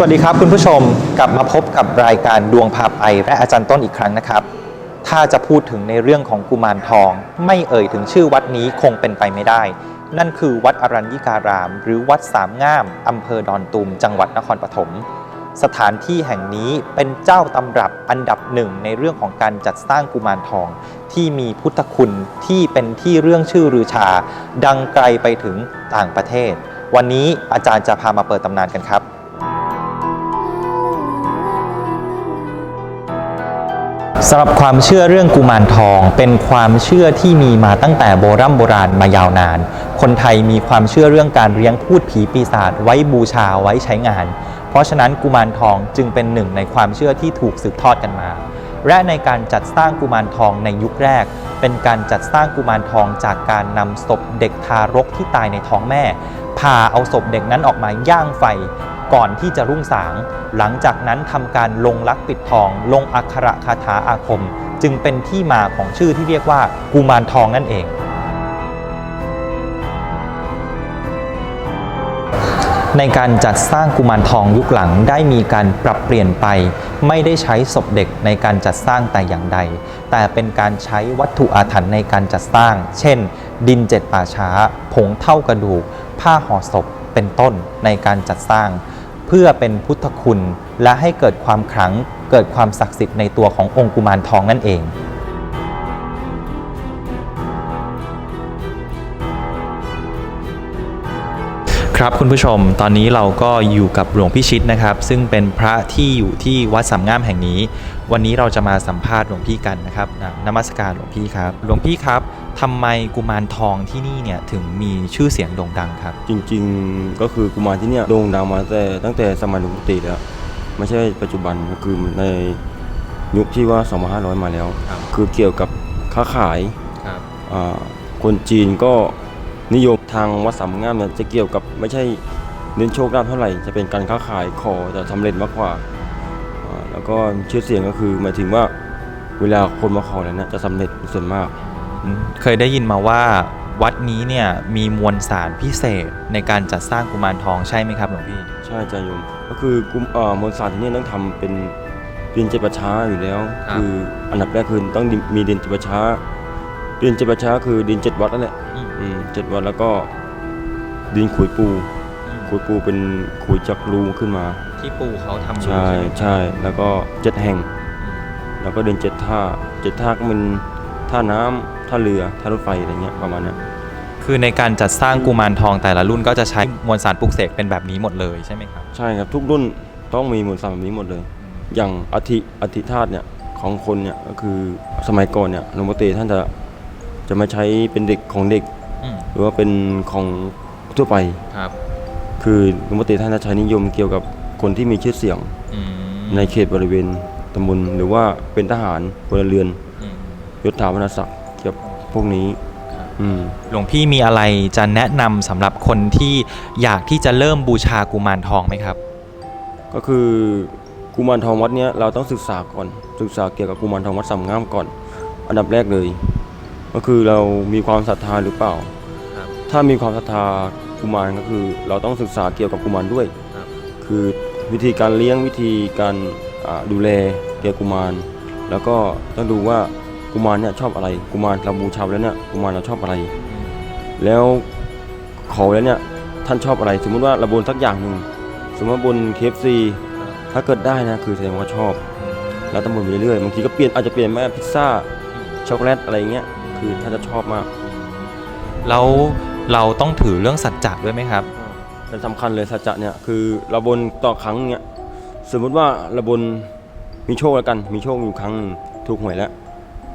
สวัสดีครับคุณผู้ชมกลับมาพบกับรายการดวงพาไปและอาจารย์ต้นอีกครั้งนะครับ ถ้าจะพูดถึงในเรื่องของกุมารทอง ไม่เอ่ยถึงชื่อวัดนี้คงเป็นไปไม่ได้ นั่นคือวัดอรัญญิการาม หรือวัดสามง่ามอำเภอดอนตูม จังหวัดนครปฐมสถานที่แห่งนี้เป็นเจ้าตำรับอันดับหนึ่งในเรื่องของการจัดสร้างกุมารทอง ที่มีพุทธคุณที่เป็นที่เรื่องชื่อรือชา ดังไกลไปถึงต่างประเทศ วันนี้อาจารย์จะพามาเปิดตำนานกันครับ สำหรับความเชื่อเรื่องกุมารทอง เป็นความเชื่อที่มีมาตั้งแต่โบรโบราณมายาวนาน คนไทยมีความเชื่อเรื่องการเลี้ยงพูดผีปีศาจไว้บูชาไว้ใช้งาน เพราะฉะนั้นกุมารทองจึงเป็นหนึ่งในความเชื่อที่ถูกสืบทอดกันมา และในการจัดสร้างกุมารทองในยุคแรก เป็นการจัดสร้างกุมารทองจากการนำศพเด็กทารกที่ตายในท้องแม่พาเอาศพเด็กนั้นออกมาย่างไฟ ก่อนที่จะรุ่งสาง หลังจากนั้นทำการลงลักปิดทอง ลงอักขระคาถาอาคม จึงเป็นที่มาของชื่อที่เรียกว่ากุมารทองนั่นเอง ในการจัดสร้างกุมารทองยุคหลังได้มีการปรับเปลี่ยนไป ไม่ได้ใช้ศพเด็กในการจัดสร้างแต่อย่างใด แต่เป็นการใช้วัตถุอาถรรพ์ในการจัดสร้าง เช่น ดินเจ็ดป่าช้า ผงเท่ากระดูก ผ้าห่อศพเป็นต้นในการจัดสร้าง เพื่อเป็นพุทธคุณ และให้เกิดความขลังเกิดความศักดิ์สิทธิ์ในตัวขององค์กุมารทองนั่นเองครับคุณผู้ชมตอนนี้เราก็อยู่กับหลวงพี่ชิดนะครับ ซึ่งเป็นพระที่อยู่ที่วัดสามงามแห่งนี้ วันนี้เราจะมาสัมภาษณ์หลวงพี่กันนะครับอะนมัสการหลวงพี่ครับ หลวงพี่ครับทำไมกุมารทองที่นี่เนี่ยถึงมีชื่อเสียงโด่งดังครับ จริงๆก็คือกุมารที่เนี่ยโด่งดังมาแต่ตั้งแต่สมัยหลวงปู่ติแล้ว ไม่ใช่ปัจจุบันก็คือในยุคที่ว่า 2500 มาแล้วครับคือเกี่ยวกับค้าขายครับอ่าคนจีนก็นิยมทางวัดสามงามเนี่ยจะเกี่ยวกับไม่ใช่เน้นโชคลาภเท่าไหร่จะเป็นการค้าขายขอจะสำเร็จมากกว่าอ่า แล้วก็ชื่อเสียงก็คือหมายถึงว่าเวลาคนมาขอแล้วเนี่ยจะสำเร็จส่วนมาก เคยได้ยินมาว่าวัดนี้เนี่ยมีมวลสารพิเศษในการจัดสร้างกุมารทองใช่ไหมครับหลวงพี่ ใช่จ้ะโยม ก็คือกุมเอ่อมวลสารที่นี่ต้องทำเป็นดินเจ็ดประช้าอยู่แล้วครับคืออันดับแรกคือต้องมีดินเจ็ดประช้าดินเจ็ดประช้าคือดินเจ็ดวัดนั่นแหละอืมอืมเจ็ดวัดแล้วก็ดินขุยปูขุยปูเป็นขุยจากรูขึ้นมา ที่ปู่เขาทำอยู่ใช่ไหมใช่แล้วก็เจ็ดแห่งอืมแล้วก็เดินเจ็ดท่าเจ็ดท่าก็เป็นท่าน้ำท่าเรือท่ารถไฟอะไรเงี้ยประมาณเนี้ยคือในการจัดสร้างกุมารทองแต่ละรุ่นก็จะใช้มวลสารปลุกเสกเป็นแบบนี้หมดเลยใช่ไหมครับใช่ครับทุกรุ่นต้องมีมวลสารแบบนี้หมดเลย อย่างอธิอธิธาตุเนี่ยของคนเนี่ยก็คือสมัยก่อนเนี่ยหลวงพ่อเตท่านจะจะไม่ใช้เป็นเด็กของเด็กอืมหรือว่าเป็นของทั่วไปครับ คือหลวงพ่อเตท่านจะใช้นิยมเกี่ยวกับ คนที่มีชื่อเสียงอืมในเขตบริเวณตำบลหรือว่าเป็นทหารพลเรือนอืม ยศถาบรรณศักดิ์เกี่ยวกับพวกนี้ ครับ อืม หลวงพี่มีอะไรจะแนะนำสำหรับคนที่อยากที่จะเริ่มบูชากุมารทองไหมครับ ก็คือกุมารทองวัดเนี้ยเราต้องศึกษาก่อน ศึกษาเกี่ยวกับกุมารทองวัดสามงามก่อน อันดับแรกเลย ก็คือเรามีความศรัทธาหรือเปล่า ครับถ้ามีความศรัทธากุมารก็คือ เราต้องศึกษาเกี่ยวกับกุมารด้วย ครับ คือ วิธีการเลี้ยงวิธีการดูแลเกี่ยวกุมาร แล้วก็ต้องดูว่ากุมารเนี่ยชอบอะไรกุมารเราบูชาแล้วเนี่ยกุมารเราชอบอะไร แล้วขอแล้วเนี่ยท่านชอบอะไร สมมุติว่าเราบนสักอย่างหนึ่งสมมติว่าบน KFC ถ้าเกิดได้นะคือแสดงว่าชอบแล้วต้องบนไปเรื่อยๆบางทีก็เปลี่ยนอาจจะเปลี่ยนแม่พิซซ่าช็อกโกแลตอะไรเงี้ยคือท่านจะชอบมาก แล้วเราต้องถือเรื่องสัจจะด้วยไหมครับ เป็นสำคัญเลยสัจจะเนี่ยคือเราบนต่อครั้งเนี่ยสมมติว่าเราบนมีโชคแล้วกัน มีโชคอยู่ครั้งหนึ่งถูกหวยแล้ว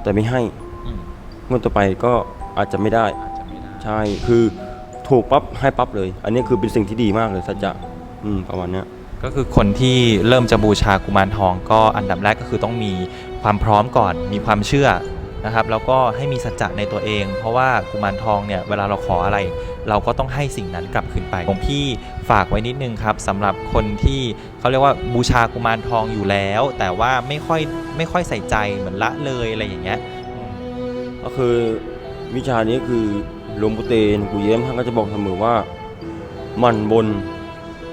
แต่ไม่ให้งวดต่อไปก็อาจจะไม่ได้อาจจะไม่ได้ ใช่คือถูกปั๊บให้ปั๊บเลย อันนี้คือเป็นสิ่งที่ดีมากเลยสัจจะอืมประมาณเนี้ยก็คือคนที่เริ่มจะบูชากุมารทอง ก็อันดับแรกก็คือต้องมีความพร้อมก่อน มีความเชื่อ นะครับแล้วก็ให้มีสัจจะในตัวเอง เพราะว่ากุมารทองเนี่ยเวลาเราขออะไร เราก็ต้องให้สิ่งนั้นกลับคืนไปหลวงพี่ฝากไว้นิดนึงครับสำหรับคนที่เขาเรียกว่าบูชากุมารทองอยู่แล้ว แต่ว่าไม่ค่อยไม่ค่อยใส่ใจเหมือนละเลยอะไรอย่างเงี้ยก็คือวิชานี้คือหลวงปู่เตนปู่เย้มท่านก็จะบอกเสมอว่า มันบน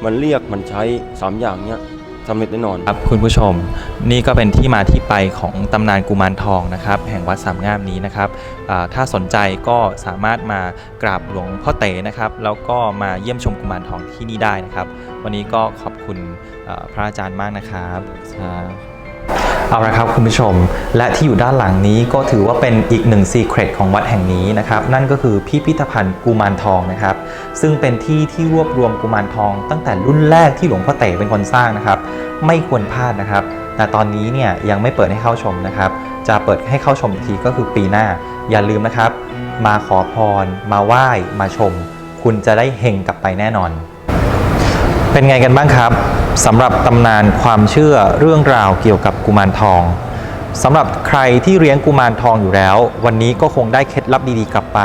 มันเรียกมันใช้สามอย่างเนี้ย สำเร็จแน่นอน ครับคุณผู้ชมนี่ก็เป็นที่มาที่ไปของตำนานกุมารทองนะครับ แห่งวัดสามงามนี้นะครับอ่าถ้าสนใจก็สามารถมากราบหลวงพ่อเต๋นะครับแล้วก็มาเยี่ยมชมกุมารทองที่นี่ได้นะครับ วันนี้ก็ขอบคุณเอ่อพระอาจารย์มากนะครับ ครับ เอาละครับคุณผู้ชม และที่อยู่ด้านหลังนี้ก็ถือว่าเป็นอีกหนึ่งซีเครตของวัดแห่งนี้นะครับ นั่นก็คือพิพิธภัณฑ์กุมารทองนะครับ ซึ่งเป็นที่ที่รวบรวมกุมารทอง ตั้งแต่รุ่นแรกที่หลวงพ่อเต๋เป็นคนสร้างนะครับ ไม่ควรพลาดนะครับ แต่ตอนนี้เนี่ยยังไม่เปิดให้เข้าชมนะครับ จะเปิดให้เข้าชมอีกทีก็คือปีหน้า อย่าลืมนะครับ มาขอพร มาไหว้ มาชม คุณจะได้เฮงกลับไปแน่นอน เป็นไงกันบ้างครับ สำหรับตำนานความเชื่อเรื่องราวเกี่ยวกับกุมารทองสำหรับใครที่เลี้ยงกุมารทองอยู่แล้ว วันนี้ก็คงได้เคล็ดลับดีๆกลับไป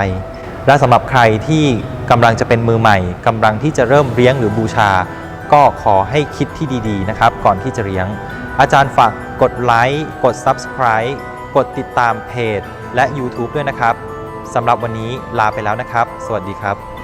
และสำหรับใครที่กำลังจะเป็นมือใหม่กำลังที่จะเริ่มเลี้ยงหรือบูชา ก็ขอให้คิดที่ดีๆนะครับ ก่อนที่จะเลี้ยง อาจารย์ฝากกดไลค์กด Subscribe กดติดตามเพจ และ YouTube ด้วยนะครับสำหรับวันนี้ลาไปแล้วนะครับ สวัสดีครับ